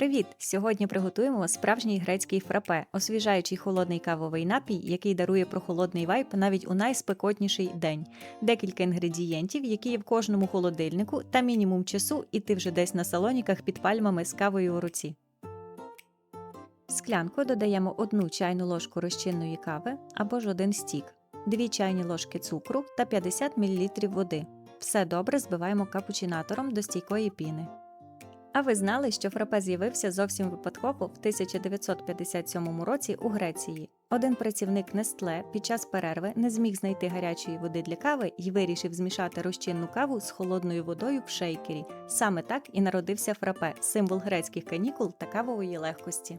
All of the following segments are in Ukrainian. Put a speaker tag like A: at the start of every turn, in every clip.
A: Привіт! Сьогодні приготуємо справжній грецький фрапе, освіжаючий холодний кавовий напій, який дарує прохолодний вайб навіть у найспекотніший день. Декілька інгредієнтів, які є в кожному холодильнику, та мінімум часу, і ти вже десь на салоніках під пальмами з кавою у руці. В склянку додаємо одну чайну ложку розчинної кави або ж один стік, 2 чайні ложки цукру та 50 мл води. Все добре збиваємо капучинатором до стійкої піни. А ви знали, що фрапе з'явився зовсім випадково в 1957 році у Греції. Один працівник Нестле під час перерви не зміг знайти гарячої води для кави і вирішив змішати розчинну каву з холодною водою в шейкері. Саме так і народився фрапе, символ грецьких канікул та кавової легкості.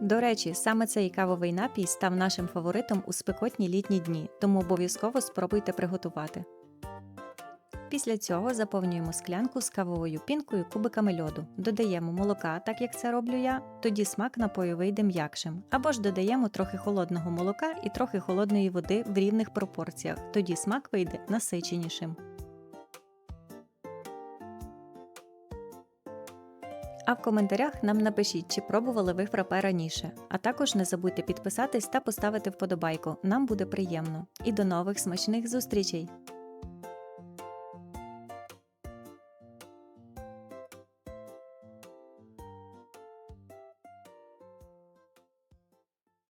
A: До речі, саме цей кавовий напій став нашим фаворитом у спекотні літні дні, тому обов'язково спробуйте приготувати. Після цього заповнюємо склянку з кавовою пінкою кубиками льоду. Додаємо молока, так як це роблю я, тоді смак напою вийде м'якшим. Або ж додаємо трохи холодного молока і трохи холодної води в рівних пропорціях, тоді смак вийде насиченішим. А в коментарях нам напишіть, чи пробували ви фрапе раніше. А також не забудьте підписатись та поставити вподобайку. Нам буде приємно. І до нових смачних зустрічей!